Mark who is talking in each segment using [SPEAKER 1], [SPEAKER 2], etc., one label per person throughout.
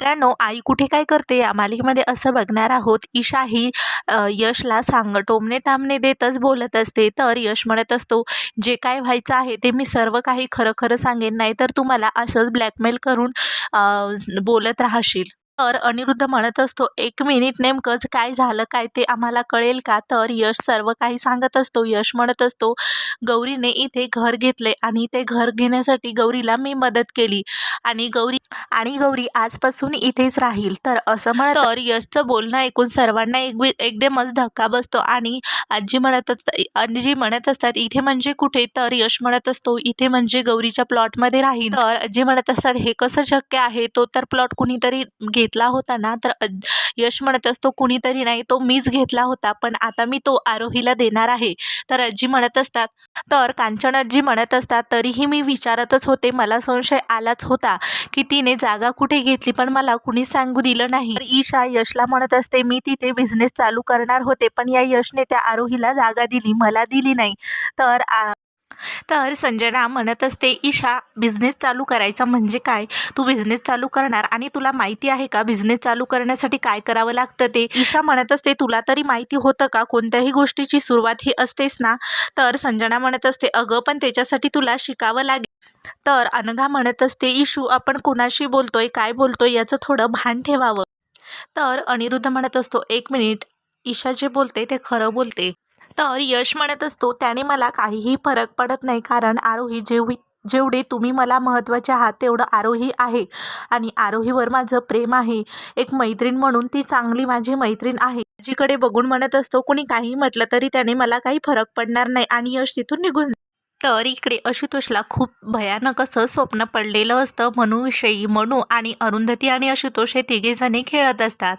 [SPEAKER 1] मित्रांनो आई कुठे काय करते? या मालिकेमध्ये असं बघणार आहोत ईशा ही यशला सांग टोमणे टामणे देतच बोलत असते. तर यश म्हणत असतो जे काय व्हायचं आहे ते मी सर्व काही खरं खरं सांगेन नाही तर तुम्हाला असंच ब्लॅकमेल करून बोलत राहशील. तर अनिरुद्ध म्हणत असतो एक मिनिट नेमकंच काय झालं? काय ते आम्हाला कळेल का? तर यश सर्व काही सांगत असतो. यश म्हणत असतो गौरीने इथे घर घेतले आणि ते घर घेण्यासाठी गौरीला मी मदत केली आणि गौरी आणि गौरी आजपासून इथेच राहील. तर असं म्हणत तर यशचं बोलणं ऐकून सर्वांना एक एकदमच धक्का बसतो आणि आजी म्हणत आजी म्हणत असतात इथे म्हणजे कुठे? तर यश म्हणत असतो इथे म्हणजे गौरीच्या प्लॉटमध्ये राहील तर आजी म्हणत असतात हे कसं शक्य आहे? तो तर प्लॉट कुणीतरी घेतला होता ना तर यश म्हणत असतो कुणीतरी नाही तो मीच घेतला होता पण आता मी तो आरोहीला देणार आहे. तर आजी म्हणत असतात तर कांचन आजी म्हणत असतात तरीही मी विचारतच होते मला संशय आलाच होता की तिने जागा कुठे घेतली पण मला कुणी सांगू दिलं नाही. तर ईशा यशला म्हणत असते मी तिथे बिझनेस चालू करणार होते पण या यशने त्या आरोहीला जागा दिली मला दिली नाही. तर आ- तर संजना म्हणत असते ईशा बिझनेस चालू करायचा म्हणजे काय? तू बिझनेस चालू करणार आणि तुला माहिती आहे का बिझनेस चालू करण्यासाठी काय करावं लागतं ते? ईशा म्हणत असते तुला तरी माहिती होतं का कोणत्याही गोष्टीची सुरुवात ही असतेच ना? तर संजना म्हणत असते अगं पण त्याच्यासाठी तुला शिकावं लागेल तर अनघा म्हणत असते इशू आपण कोणाशी बोलतोय काय बोलतोय याचं थोडं भान ठेवावं. तर अनिरुद्ध म्हणत असतो एक मिनिट ईशा जे बोलते ते खरं बोलते. तर यश म्हणत असतो त्याने मला काहीही फरक पडत नाही. कारण आरोही जेवी जेवढे तुम्ही मला महत्त्वाचे आहात तेवढं आरोही आहे. आणि आरोहीवर माझं प्रेम आहे. एक मैत्रीण म्हणून ती चांगली माझी मैत्रीण आहे. जिकडे बघून म्हणत असतो कोणी काही म्हटलं तरी त्याने मला काही फरक पडणार नाही. आणि यश तिथून निघून तर इकडे आशुतोषला खूप भयानक असं स्वप्न पडलेलं असतं मनूविषयी मनू आणि अरुंधती आणि आशुतोष हे तिघेजणी खेळत असतात.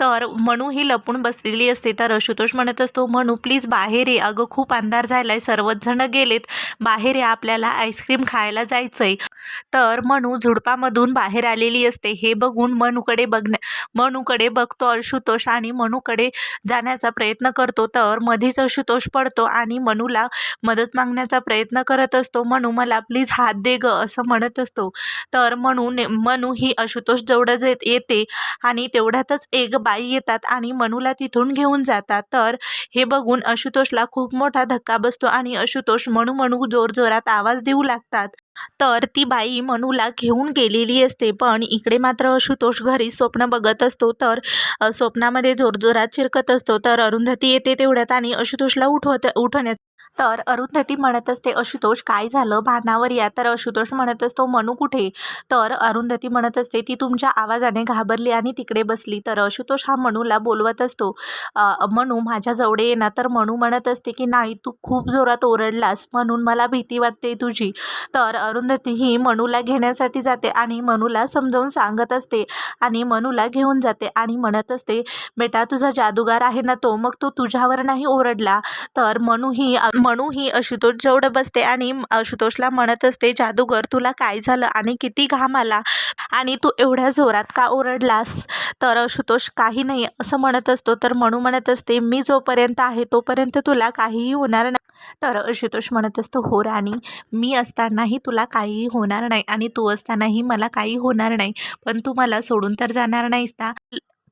[SPEAKER 1] तर मनू ही लपून बसलेली असते. तर आशुतोष म्हणत असतो मनू प्लीज बाहेर ये. अगं खूप अंधार झालाय. सर्वच जण गेलेत. बाहेर या. आपल्याला आईस्क्रीम खायला जायचं आहे तर मनू झुडपामधून बाहेर आलेली असते. हे बघून मनूकडे बघण्या मनूकडे बघतो आशुतोष आणि मनूकडे जाण्याचा प्रयत्न करतो. तर मधीच आशुतोष पडतो आणि मनूला मदत मागण्याचा प्रयत्न प्रयत्न करत असतो. मनू मला प्लीज हात दे ग असं म्हणत असतो. तर म्हणू ने मनू ही आशुतोष जवळच येत येते आणि तेवढ्यातच एक बाई येतात आणि मनूला तिथून घेऊन जातात. तर हे बघून आशुतोषला खूप मोठा धक्का बसतो आणि आशुतोष म्हणू मनू जोरजोरात आवाज देऊ लागतात. तर ती बाई मनूला घेऊन गेलेली असते पण इकडे मात्र आशुतोष घरी स्वप्न बघत असतो. तर स्वप्नामध्ये जोरजोरात चिरकत असतो. तर अरुंधती येते तेवढ्यात आणि आशुतोषला उठवत उठवण्यात तर अरुंधती म्हणत असते आशुतोष काय झालं? भानावर या. तर आशुतोष म्हणत असतो मनू कुठे? तर अरुंधती म्हणत असते ती तुमच्या आवाजाने घाबरली आणि तिकडे बसली. तर आशुतोष हा मनूला बोलवत असतो मनू माझ्याजवळे ये ना. तर मनू म्हणत असते की नाही तू खूप जोरात ओरडलास म्हणून मला भीती वाटते तुझी. तर अरुंधती ही मनूला घेण्यासाठी जाते आणि मनूला समजावून सांगत असते आणि मनूला घेऊन जाते आणि म्हणत असते बेटा तुझा जादूगार आहे ना तो मग तो तुझ्यावर नाही ओरडला. तर मनू ही मनू ही आशुतोष जवळ बसते आणि आशुतोषला म्हणत असते जादूगर तुला काय झालं आणि किती घाम आला आणि तू एवढ्या जोरात का ओरडलास? तर आशुतोष काही नाही असं म्हणत असतो. तर मनू म्हणत असते मी जोपर्यंत आहे तोपर्यंत तुला काहीही होणार नाही. तर आशुतोष म्हणत असतो हो राणी मी असतानाही तुला काहीही होणार नाही आणि तू असतानाही मला काही होणार नाही पण तू मला सोडून तर जाणार नाहीस ना?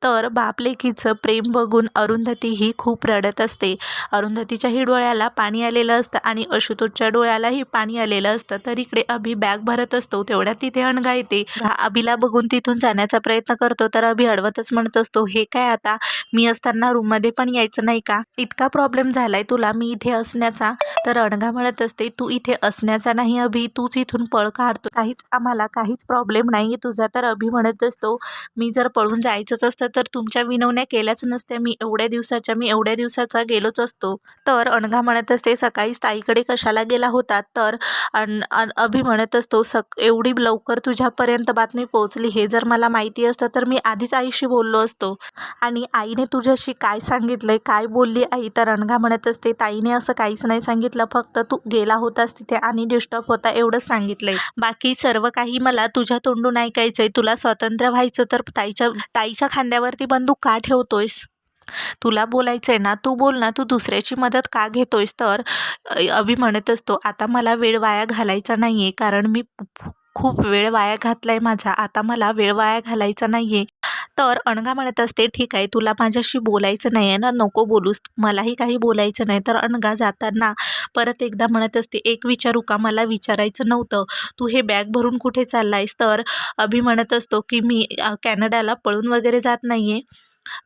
[SPEAKER 1] तर बापलेकीचं प्रेम बघून अरुंधती ही खूप रडत असते. अरुंधतीच्याही डोळ्याला पाणी आलेलं असतं आणि अशुतोषच्या डोळ्यालाही पाणी आलेलं असतं. तर इकडे अभि बॅग भरत असतो तेवढ्या तिथे अणगा येते अभिला बघून तिथून जाण्याचा प्रयत्न करतो तर अभि अडवतच म्हणत असतो हे काय आता? मी असताना रूममध्ये पण यायचं नाही का? इतका प्रॉब्लेम झालाय तुला मी इथे असण्याचा. तर अणगा म्हणत असते तू इथे असण्याचा नाही अभि तूच इथून पळ काढतो. काहीच आम्हाला काहीच प्रॉब्लेम नाही तुझा. तर अभि म्हणत असतो मी जर पळून जायचंच असतं तर तुमच्या विनवण्या केल्याच नसत्या. मी एवढ्या दिवसाच्या मी एवढ्या दिवसाचा गेलोच असतो. तर अणघा म्हणत असते सकाळीच ताईकडे कशाला गेला होता? तर अन अन- अभि म्हणत असतो सक एवढी लवकर तुझ्यापर्यंत बातमी पोहोचली हे जर मला माहिती असतं तर मी आधीच आईशी बोललो असतो. आणि आईने तुझ्याशी काय सांगितलंय काय बोलली आई? तर अणघा म्हणत असते ताईने असं काहीच नाही सांगितलं फक्त तू गेला होतास तिथे आणि डिस्टर्ब होता एवढंच सांगितलंय. बाकी सर्व काही मला तुझ्या तोंडून ऐकायचंय. तुला स्वातंत्र्य व्हायचं तर ताईच्या ताईच्या खांद्यावरती बंदूक का ठेवतोयस? तुला बोलायचंय ना तू बोल ना तू दुसऱ्याची मदत का घेतोयस? तर अभि म्हणत असतो आता मला वेळ वाया घालायचा नाही आहे कारण मी खूप वेळ वाया घातलाय माझा. आता मला वेळ वाया घालायचा नाहीये. तर अणगा म्हणत असते ठीक आहे तुला माझ्याशी बोलायचं नाही आहे ना नको बोलूस. मलाही काही बोलायचं नाही. तर अणगा जाताना परत एकदा म्हणत असते एक विचारू का? मला विचारायचं नव्हतं. तू हे बॅग भरून कुठे चाललायस? तर अभि म्हणत असतो की मी कॅनडाला पळून वगैरे जात नाही आहे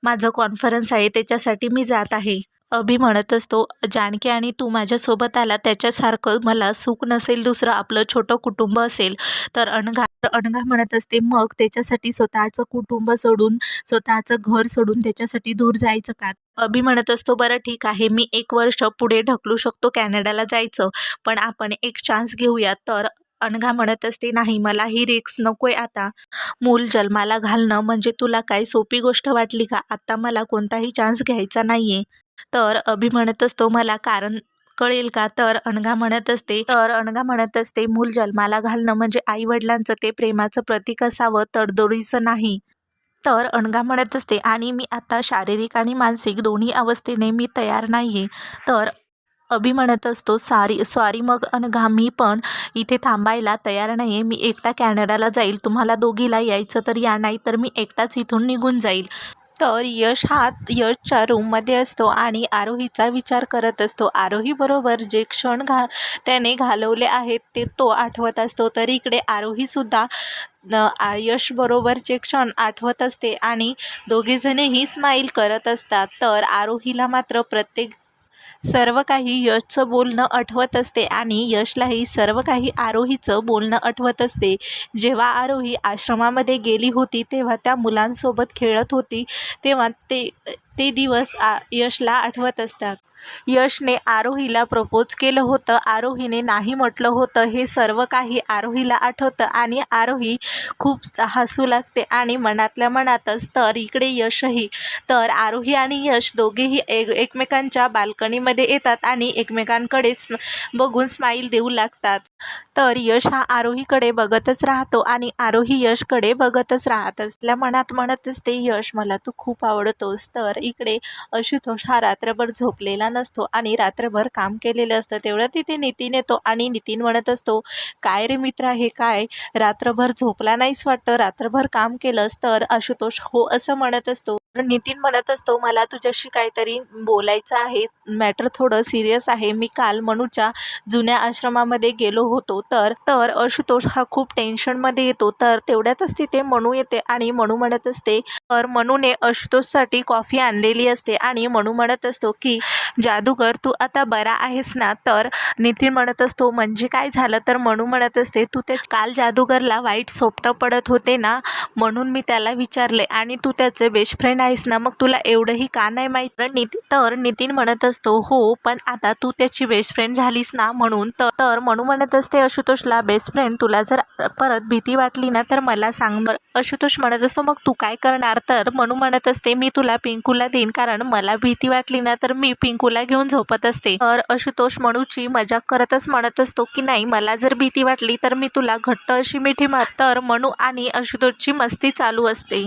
[SPEAKER 1] माझं कॉन्फरन्स आहे त्याच्यासाठी मी जात आहे. अभि म्हणत असतो जानकी आणि तू माझ्यासोबत आला त्याच्यासारखं मला सुख नसेल दुसरं आपलं छोटं कुटुंब असेल. तर अणघा अणघा म्हणत असते मग त्याच्यासाठी स्वतःचं कुटुंब सोडून स्वतःचं घर सोडून त्याच्यासाठी दूर जायचं का? अभि म्हणत असतो बरं ठीक आहे मी एक वर्ष पुढे ढकलू शकतो कॅनडाला जायचं पण आपण एक चान्स घेऊया. तर अनघा म्हणत असते नाही मला ही रिक्स नकोय आता. मूल जन्माला घालणं म्हणजे तुला काय सोपी गोष्ट वाटली का? आत्ता मला कोणताही चान्स घ्यायचा नाही आहे तर अभि म्हणत असतो मला कारण कळेल का? तर अणगा म्हणत असते तर अणगा म्हणत असते मूल जन्माला घालणं म्हणजे आई वडिलांचं ते प्रेमाचं प्रतीक असावं तडजोडीचं नाही. तर अणगा म्हणत असते आणि मी आता शारीरिक आणि मानसिक दोन्ही अवस्थेने मी तयार नाही आहे तर अभि म्हणत असतो सारी सॉरी मग अनघा मी पण इथे थांबायला तयार नाही आहे मी एकटा कॅनडाला जाईल. तुम्हाला दोघीला यायचं तर या नाही तर मी एकटाच इथून निघून जाईल. तर यश हा यशच्या रूममध्ये असतो आणि आरोहीचा विचार करत असतो. आरोहीबरोबर जे क्षण घा त्याने घालवले आहेत ते तो आठवत असतो. तर इकडे आरोहीसुद्धा यशबरोबरचे क्षण आठवत असते आणि दोघेजणेही स्माईल करत असतात. तर आरोहीला मात्र प्रत्येक सर्व काही यशचं बोलणं आठवत असते आणि यशलाही सर्व काही आरोहीचं बोलणं आठवत असते. जेव्हा आरोही आश्रमामध्ये गेली होती तेव्हा त्या मुलांसोबत खेळत होती तेव्हा ते ते दिवस आ यशला आठवत असतात. यशने आरोहीला प्रपोज केलं होतं. आरोहीने नाही म्हटलं होतं. हे सर्व काही आरोहीला आठवतं आणि आरोही खूप हसू लागते आणि मनातल्या मनातच तर इकडे यशही तर आरोही आणि यश दोघेही एक एकमेकांच्या बाल्कनीमध्ये येतात आणि एकमेकांकडेच बघून स्माईल देऊ लागतात. तर यश हा आरोहीकडे बघतच राहतो आणि आरोही यशकडे बघतच राहत असल्या मनात म्हणत असते यश मला तू खूप आवडतोस. तर इकडे आशुतोष हा रात्रभर झोपलेला नसतो आणि रात्रभर काम केलेलं असतं. तेवढं तिथे नितीन येतो आणि नितीन म्हणत असतो काय रे मित्रा हे काय? रात्रभर झोपला नाहीस वाटतं? रात्रभर काम केलंस तर आशुतोष हो असं म्हणत असतो. नितीन म्हणत असतो मला तुझ्याशी काहीतरी बोलायचं आहे मॅटर थोडं सिरियस आहे. मी काल मनूच्या जुन्या आश्रमामध्ये गेलो होतो तर तर आशुतोष हा खूप टेन्शनमध्ये येतो. तर तेवढ्यातच तिथे मनू येते आणि मनू म्हणत असते तर मनूने आशुतोषसाठी कॉफी आणलेली असते. आणि मनू म्हणत असतो की जादूगर तू आता बरा आहेस ना? तर नितीन म्हणत असतो म्हणजे काय झालं? तर मनू म्हणत असते तू ते काल जादूगरला वाईट सोपटं पडत होते ना? म्हणून मी त्याला विचारले. आणि तू त्याचे बेस्ट फ्रेंड आहेस ना? मग तुला एवढंही का नाही माहीत? निती नितीन तर नितीन म्हणत असतो हो पण आता तू त्याची बेस्ट फ्रेंड झालीस ना? म्हणून तर तर म्हणू म्हणत असते आशुतोषला बेस्ट फ्रेंड तुला जर परत भीती वाटली ना तर मला सांग बरं. आशुतोष म्हणत असतो मग तू काय करणार? तर म्हणू म्हणत असते मी तुला पिंकूला देईन कारण मला भीती वाटली ना तर मी पिंकूला घेऊन झोपत असते. तर आशुतोष मनूची मजाक करतच म्हणत असतो की नाही मला जर भीती वाटली तर मी तुला घट्ट अशी मिठी मार. तर मनू आणि आशुतोषची मस्ती चालू असते.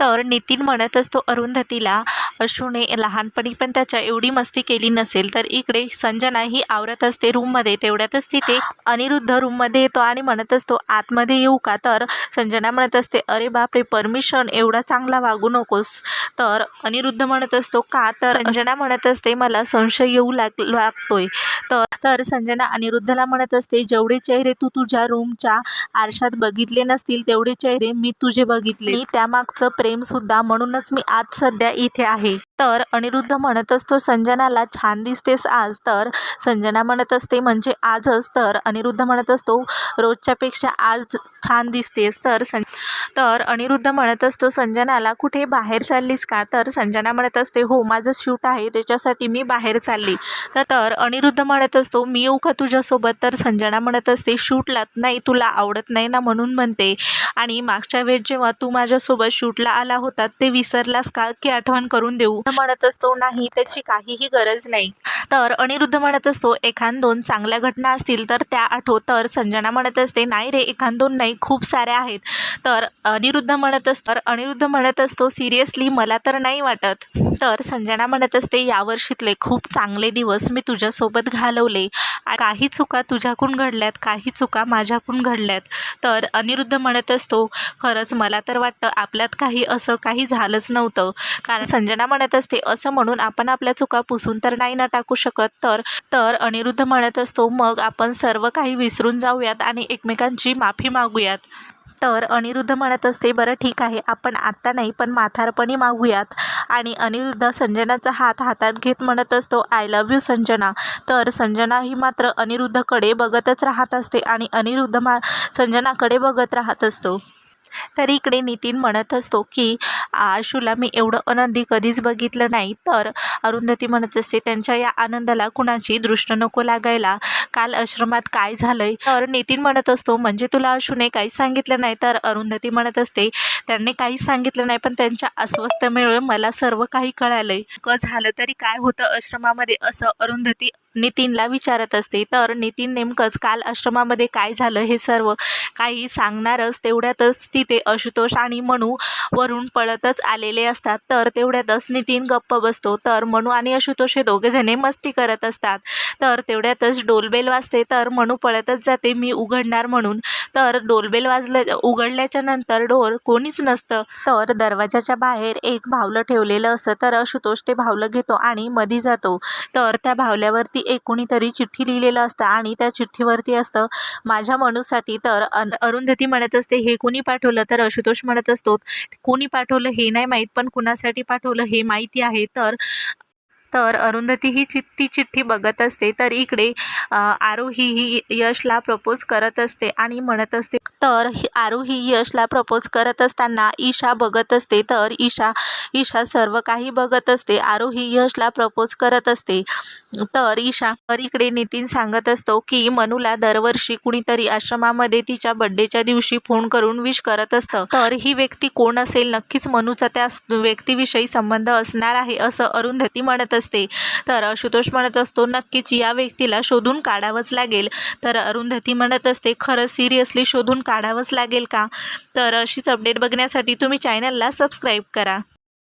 [SPEAKER 1] तर नितीन म्हणत असतो अरुंधतीला अश्रूने लहानपणी पण त्याच्या एवढी मस्ती केली नसेल तर इकडे संजना ही आवरत असते रूममध्ये. तेवढ्यातच तिथे अनिरुद्ध रूममध्ये येतो आणि म्हणत असतो आतमध्ये येऊ का? तर संजना म्हणत असते अरे बापरे परमिशन एवढा चांगला वागू नकोस. तर अनिरुद्ध म्हणत असतो का? तर संजना म्हणत असते मला संशय येऊ लाग लागतोय. तर तर संजना अनिरुद्धला म्हणत असते जेवढे चेहरे तू तुझ्या रूमच्या आरशात बघितले नसतील तेवढे चेहरे मी तुझे बघितले. त्यामागचं प्रेमसुद्धा म्हणूनच मी आज सध्या इथे आहे. तर अनिरुद्ध म्हणत असतो संजनाला छान दिसतेस आज. तर संजना म्हणत असते म्हणजे आजच. तर अनिरुद्ध म्हणत असतो रोजच्यापेक्षा आज छान दिसतेस. तर सं तर अनिरुद्ध म्हणत असतो संजनाला कुठे बाहेर चाललीस का? तर संजना म्हणत असते हो माझं शूट आहे त्याच्यासाठी मी बाहेर चालली. तर तर अनिरुद्ध म्हणत असतो मी येऊ का तुझ्यासोबत? तर संजना म्हणत असते शूटला नाही तुला आवडत नाही ना? म्हणून म्हणते. आणि मागच्या वेळेस जेव्हा तू माझ्यासोबत शूटला आला होता ते विसरलास का? की आठवण करून देऊ? म्हणत असतो नाही त्याची काहीही गरज नाही. तर अनिरुद्ध म्हणत असतो एखाद दोन चांगल्या घटना असतील तर त्या आठव. तर संजना म्हणत असते नाही रे एखाद दोन नाही खूप साऱ्या आहेत. तर अनिरुद्ध म्हणत असतो. तर अनिरुद्ध म्हणत असतो सिरियसली मला तर नाही वाटत. तर संजना म्हणत असते यावर्षीतले खूप चांगले दिवस मी तुझ्यासोबत घालवले. काही चुका तुझ्याकडून घडल्यात काही चुका माझ्याकडून घडल्यात. तर अनिरुद्ध म्हणत असतो खरंच मला तर वाटतं आपल्यात काही असं काही झालंच नव्हतं. कारण संजना म्हणत असते असं म्हणून आपण आपल्या चुका पुसून तर नाही ना टाकू शकत. तर तर अनिरुद्ध म्हणत असतो मग आपण सर्व काही विसरून जाऊयात आणि एकमेकांची माफी मागूयात. तर अनिरुद्ध म्हणत असते बरं ठीक आहे आपण आत्ता नाही पण माथारपणी मागूयात. आणि अनिरुद्ध संजनाचा हात हातात घेत म्हणत असतो आय लव्ह यू संजना. तर संजना ही मात्र अनिरुद्धकडे बघतच राहत असते आणि अनिरुद्ध मा संजनाकडे बघत राहत असतो. तर इकडे नितीन म्हणत असतो की आशूला मी एवढं आनंदी कधीच बघितलं नाही. तर अरुंधती म्हणत असते त्यांच्या या आनंदाला कुणाची दृष्ट नको लागायला. काल आश्रमात काय झालंय? तर नितीन म्हणत असतो म्हणजे तुला आशूने काही सांगितलं नाही? तर अरुंधती म्हणत असते त्यांनी काहीच सांगितलं नाही पण त्यांच्या अस्वस्थतेमुळे मला सर्व काही कळालंय. क झालं तरी काय होतं आश्रमामध्ये असं अरुंधती नितीनला विचारत असते. तर नितीन नेमकंच काल आश्रमामध्ये काय झालं हे सर्व काही सांगणारच तेवढ्यातच तिथे आशुतोष आणि मनू वरून पळत पळतच आलेले असतात तर तेवढ्यातच नितीन गप्प बसतो. तर मनू आणि आशुतोष हे दोघेजणे मस्ती करत असतात. तर तेवढ्यातच डोलबेल वाजते तर मनू पळतच जाते मी उघडणार म्हणून. तर डोलबेल वाजलं उघडल्याच्या नंतर डोर कोणीच नसतं. तर दरवाजाच्या बाहेर एक भावलं ठेवलेलं असतं तर आशुतोष ते भावलं घेतो आणि मधी जातो. तर त्या भावल्यावरती एक कोणीतरी चिठ्ठी लिहिलेलं असतं आणि त्या चिठ्ठीवरती असतं माझ्या मनूसाठी तर अरुंधती म्हणत असते हे कोणी पाठवलं? तर आशुतोष म्हणत असतो कोणी पाठवलं हे नाही माहीत पण कुणासाठी पाठवलं हे माहिती आहे. तर तर अरुंधती ही चि ती चिठ्ठी बघत असते. तर इकडे आरोही ही यशला प्रपोज करत असते आणि म्हणत असते तर ही आरोही यशला प्रपोज करत असताना ईशा बघत असते. तर ईशा ईशा सर्व काही बघत असते. आरोही यशला प्रपोज करत असते. तर ईशा तर इकडे नितीन सांगत असतो की मनूला दरवर्षी कुणीतरी आश्रमामध्ये तिच्या बड्डेच्या दिवशी फोन करून विश करत असतं. तर ही व्यक्ती कोण असेल? नक्कीच मनूचा त्या व्यक्तीविषयी संबंध असणार आहे असं अरुंधती म्हणत असते असते. तर आशुतोष म्हणत असतो नक्कीच या व्यक्तीला शोधून काढावंच लागेल. तर अरुंधती म्हणत असते खरं सिरियसली शोधून काढावंच लागेल का? तर अशीच अपडेट बघण्यासाठी तुम्ही चॅनलला सबस्क्राईब करा.